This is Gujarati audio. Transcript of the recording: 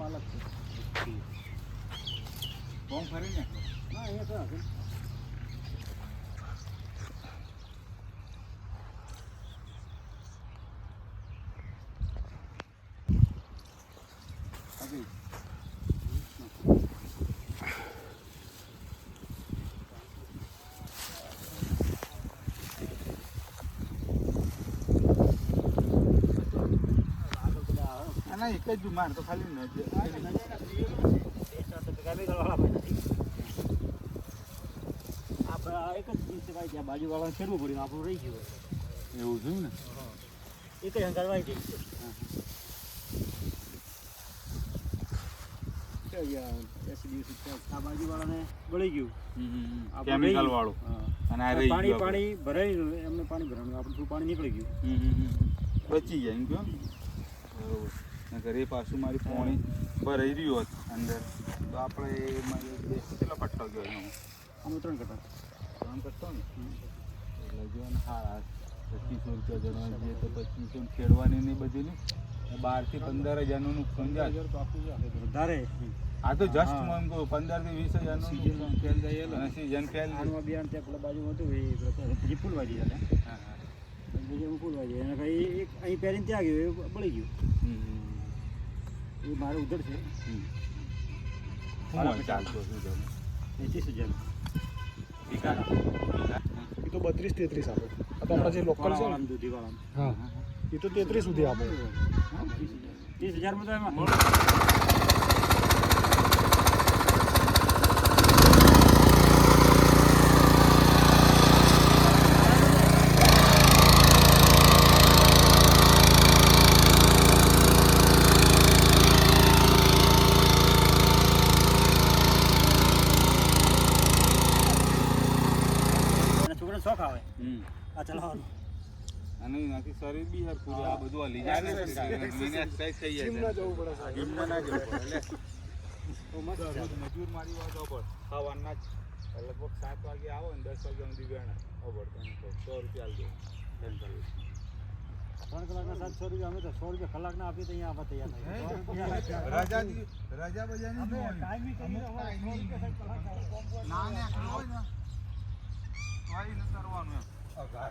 પાલક છે. ફોર્મ ફરી ને ના એ તો આગળ Thank you. ના એક જ માર તો ખાલી નજર. આપણે એક જ દિવસે ભાઈ ત્યાં બાજુવાળાને ફેરવું પડ્યું આપણું રહી ગયું. એવું થયું ને? એક જ હંકાર વાઈ પાણી પાણી ભરાયું એમને પાણી ભરાયું આપણે પાણી નીકળી ગયું. બચી જાય એમ બરોબર નકર એ પાછું મારી પોણી ભરાઈ રહ્યું હોત અંદર. તો આપણે કેટલો કટ્ટો ગયો એનો? અમે ત્રણ કટા ત્રણ કટ્ટો ને? એટલે જો ને હા પચીસો રૂપિયા ગણવા જઈએ તો પચીસો ખેડવાની ને બધી ને બારથી પંદર હજારનું નુકસાન જાય. વધારે. આ તો જસ્ટ કહું પંદરથી વીસ હજારનું સીઝન ફેલ જાય અને સીઝન ફેલ આનું બિયારણ ત્યાં પેલા બાજુ હતું એ પછી ફૂલવાજી હતા. હા, હા. બીજું ફૂલવાજી. એને કઈ એક અહીં પહેરીને ત્યાં ગયું એ બળી ગયું. એ મારે ઉધર છે. એ તો બત્રીસ તેત્રીસ આપે. આ તો આપણા જે લોકલ છે હા. એ તો તેત્રીસ સુધી આપે. હા, ત્રીસ હજાર. ત્રીસ હજારમાં તો એમાં શોખ આવે. આ ચલાવવાનો. અને એનાથી શરીર બી હરખું. આ બધું હલી જાય ને લીને થઈ જાય જીમ ના જવું પડે સાહેબ. જીમમાં ના જવું પડે લે. રોજ મજૂર મારી વાત સવારના જ લગભગ સાત વાગે આવો ને દસ વાગ્યા સુધી ગણા અભળ તમે તો સો રૂપિયા આલજો ત્રણ કલાક. ત્રણ કલાકના સાતસો રૂપિયા અમે તો સો રૂપિયા કલાકના આપીએ તો અહીંયા આવવા તૈયાર થાય સો રાજા રજા દી- રજા બજા 好呢。好、okay.